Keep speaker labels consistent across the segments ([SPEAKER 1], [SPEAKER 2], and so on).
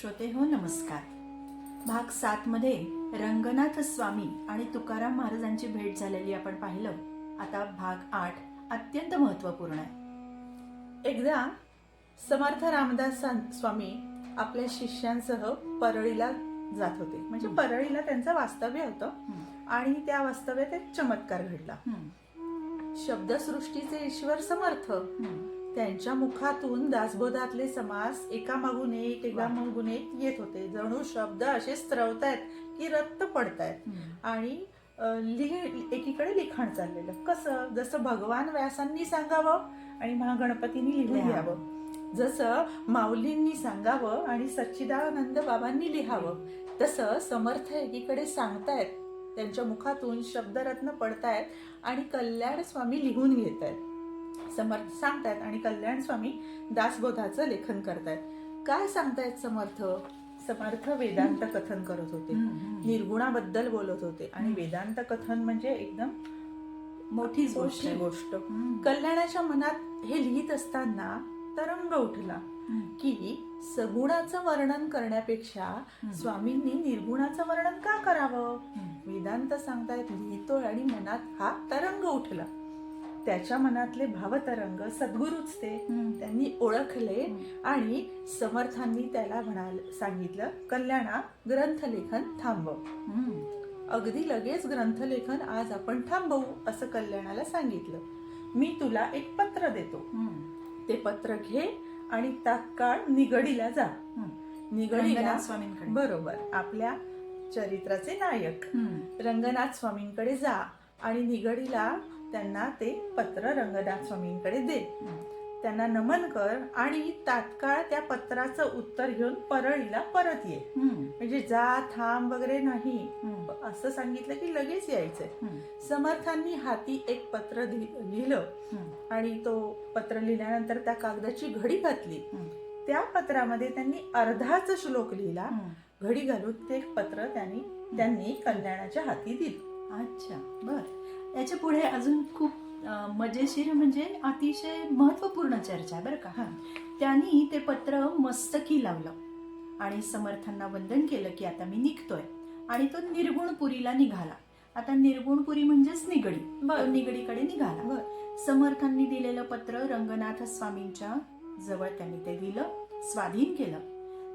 [SPEAKER 1] श्रोते हो नमस्कार भाग सात मध्ये रंगनाथ स्वामी आणि तुकाराम महाराजांची भेट झालेली आपण पाहिलं आता भाग आठ अत्यंत महत्त्वपूर्ण आहे
[SPEAKER 2] एकदा समर्थ रामदास स्वामी आपल्या शिष्यांसह परळीला जात होते म्हणजे. परळीला त्यांचं वास्तव्य होतं. आणि त्या वास्तव्यात एक चमत्कार घडला. शब्दसृष्टीचे ईश्वर समर्थ. त्यांच्या मुखातून दासबोधातले समास एका मागून एक एका
[SPEAKER 1] वा.
[SPEAKER 2] मागून एक येत होते. जणू शब्द असे स्त्रवतायत की रक्त पडतायत. आणि लिह एकीकडे लिखाण चाललेलं. कसं? जसं भगवान व्यासांनी सांगावं आणि महागणपतींनी लिहून. घ्यावं. जसं माऊलींनी सांगावं आणि सच्चिदानंद बाबांनी लिहावं. तसं समर्थ एकीकडे सांगतायत. त्यांच्या मुखातून शब्दरत्न पडतायत आणि कल्याण स्वामी लिहून घेत आहेत समर्थ सांगतायत आणि कल्याण स्वामी दासबोधाचं लेखन करतायत काय सांगतायत समर्थ समर्थ वेदांत कथन करत होते. निर्गुणाबद्दल बोलत होते आणि. वेदांत कथन म्हणजे एकदम
[SPEAKER 1] गोष्ट
[SPEAKER 2] मोठी. गोष्ट
[SPEAKER 1] हं.
[SPEAKER 2] कल्याणाच्या मनात हे लिहित असताना तरंग उठला. की सगुणाचं वर्णन करण्यापेक्षा. स्वामींनी निर्गुणाचं वर्णन का करावं. वेदांत सांगतायत लिहितोय आणि मनात हा तरंग उठला त्याच्या मनातले भावतरंग सद्गुरूच ते. त्यांनी ओळखले. आणि समर्थांनी त्याला म्हणाल सांगितलं कल्याणा ग्रंथलेखन थांबव. अगदी लगेच ग्रंथलेखन आज आपण थांबवू असं कल्याणाला सांगितलं मी तुला एक पत्र देतो. ते पत्र घे आणि तात्काळ निगडीला जा. निगडीला
[SPEAKER 1] स्वामींकडे
[SPEAKER 2] बरोबर आपल्या चरित्राचे नायक. रंगनाथ स्वामींकडे जा आणि निगडीला त्यांना ते पत्र रंगनाथ स्वामींकडे दे. त्यांना नमन कर आणि तात्काळ त्या पत्राचं उत्तर घेऊन परळीला परत ये. म्हणजे जा थांब वगैरे नाही. असं सांगितलं की लगेच यायचंय. समर्थांनी हाती एक पत्र लिहिलं. आणि तो पत्र लिहिल्यानंतर त्या कागदाची घडी घातली. त्या पत्रामध्ये त्यांनी अर्धाच श्लोक लिहिला. घडी घालून ते पत्र त्यांनी त्यांनी कल्याणाच्या हाती दिलं
[SPEAKER 1] अच्छा बर याच्यापुढे अजून खूप मजेशीर म्हणजे अतिशय महत्त्वपूर्ण चर्चा आहे बरं का.
[SPEAKER 2] हा.
[SPEAKER 1] त्यांनी ते पत्र मस्तकी लावलं आणि समर्थांना वंदन केलं की आता मी निघतोय. आणि तो निर्गुणपुरीला निघाला. आता निर्गुणपुरी म्हणजेच निगडी. निगडीकडे निघाला. समर्थांनी दिलेलं पत्र रंगनाथ स्वामींच्या जवळ त्यांनी ते दिलं स्वाधीन केलं.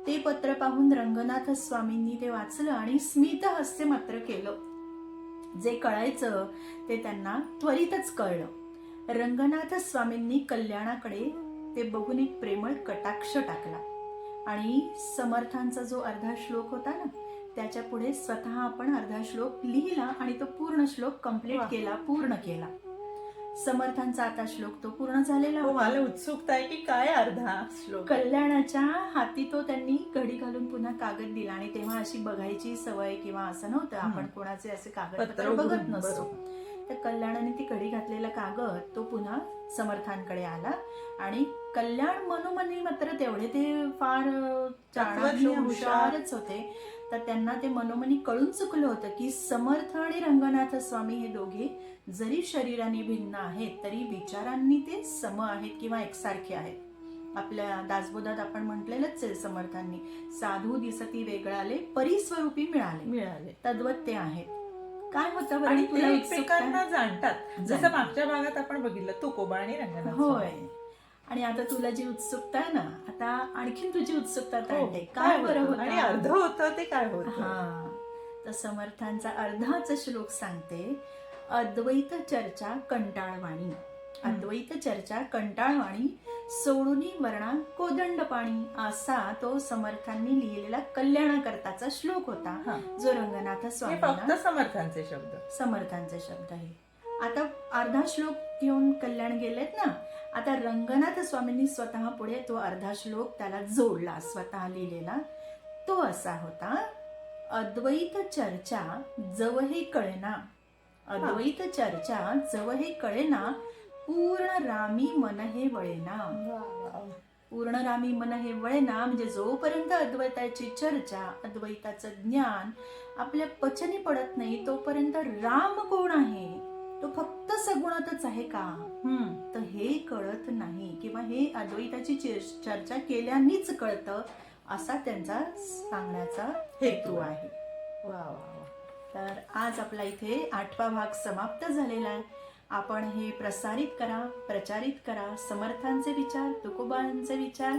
[SPEAKER 1] ते पत्र पाहून रंगनाथ स्वामींनी ते वाचलं आणि स्मित हास्य मात्र केलं. जे कळायचं ते त्यांना त्वरितच कळलं. रंगनाथ स्वामींनी कल्याणाकडे ते बघून एक प्रेमळ कटाक्ष टाकला. आणि समर्थांचा जो अर्धा श्लोक होता ना त्याच्या पुढे स्वतः आपण अर्धा श्लोक लिहिला आणि तो पूर्ण श्लोक कंप्लीट
[SPEAKER 2] वा.
[SPEAKER 1] केला पूर्ण केला. समर्थांचा आता श्लोक तो पूर्ण झालेला
[SPEAKER 2] हो. मला उत्सुकता आहे की काय अर्धा श्लोक
[SPEAKER 1] कल्याणाच्या हाती तो त्यांनी घडी घालून पुन्हा कागद दिला आणि तेव्हा अशी बघायची सवय किंवा असं नव्हतं. आपण कोणाचे असे
[SPEAKER 2] पत्र
[SPEAKER 1] कागदपत्र बघत नसतो. तर कल्याणाने ती घडी घातलेला कागद तो पुन्हा समर्थांकडे आला आणि कल्याण मनोमनी मात्र तेवढे ते फार. हुशारच होते तर त्यांना ते मनोमनी कळून चुकलं होतं की समर्थ आणि रंगनाथ स्वामी हे दोघे जरी शरीराने भिन्न आहेत तरी विचारांनी ते सम आहेत किंवा एकसारखे आहेत. आपल्या दासबोधात आपण म्हटलेलंच आहे समर्थांनी. साधू दिसती वेगळाले परिस्वरूपी मिळाले.
[SPEAKER 2] मिळाले.
[SPEAKER 1] तद्वत ते आहेत. काय होतं
[SPEAKER 2] आणि? एकमेकांना जाणतात. जसं. मागच्या भागात आपण बघितलं तुकोबा आणि रंगनाथ
[SPEAKER 1] होय. आणि आता तुला जी उत्सुकता आहे ना आता आणखीन तुझी उत्सुकता
[SPEAKER 2] हो,
[SPEAKER 1] ताणते काय बरं
[SPEAKER 2] होतं? आणि अर्ध होतं ते काय होतं?
[SPEAKER 1] हा. तर समर्थांचा अर्धाच श्लोक सांगते. अद्वैत चर्चा कंटाळवाणी. अद्वैत चर्चा कंटाळवाणी सोडूनी वर्णा कोदंड पाणी असा तो समर्थांनी लिहिलेला कल्याणकर्ताचा श्लोक होता
[SPEAKER 2] हा.
[SPEAKER 1] जो रंगनाथ
[SPEAKER 2] हे फक्त समर्थांचे शब्द.
[SPEAKER 1] समर्थांचे शब्द आहे. आता अर्धा श्लोक घेऊन कल्याण गेलेत ना? आता रंगनाथ स्वामींनी स्वतः पुढे तो अर्धा श्लोक त्याला जोडला स्वतः लिहिलेला. तो असा होता अद्वैत चर्चा जवही कळेना. अद्वैत चर्चा जवही कळेना पूर्ण रामी मन हे वळेना. पूर्ण रामी मन हे वळेना म्हणजे जोपर्यंत अद्वैताची चर्चा अद्वैताचं ज्ञान आपल्या पचनी पडत नाही तोपर्यंत राम कोण आहे? तो फक्त सगुणातच आहे का?
[SPEAKER 2] हम्म.
[SPEAKER 1] तर हे कळत नाही किंवा हे अद्वैताची चेर- चर्चा केल्यानेच कळतं असा त्यांचा सांगण्याचा हेतू आहे.
[SPEAKER 2] वा वा वा.
[SPEAKER 1] तर आज आपला इथे आठवा भाग समाप्त झालेला आहे. आपण हे प्रसारित करा प्रचारित करा समर्थांचे विचार तुकोबांचे विचार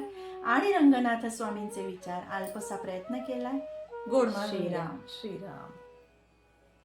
[SPEAKER 1] आणि रंगनाथ स्वामींचे विचार. अल्पसा प्रयत्न केलाय.
[SPEAKER 2] गोड
[SPEAKER 1] श्रीराम.
[SPEAKER 2] श्रीराम.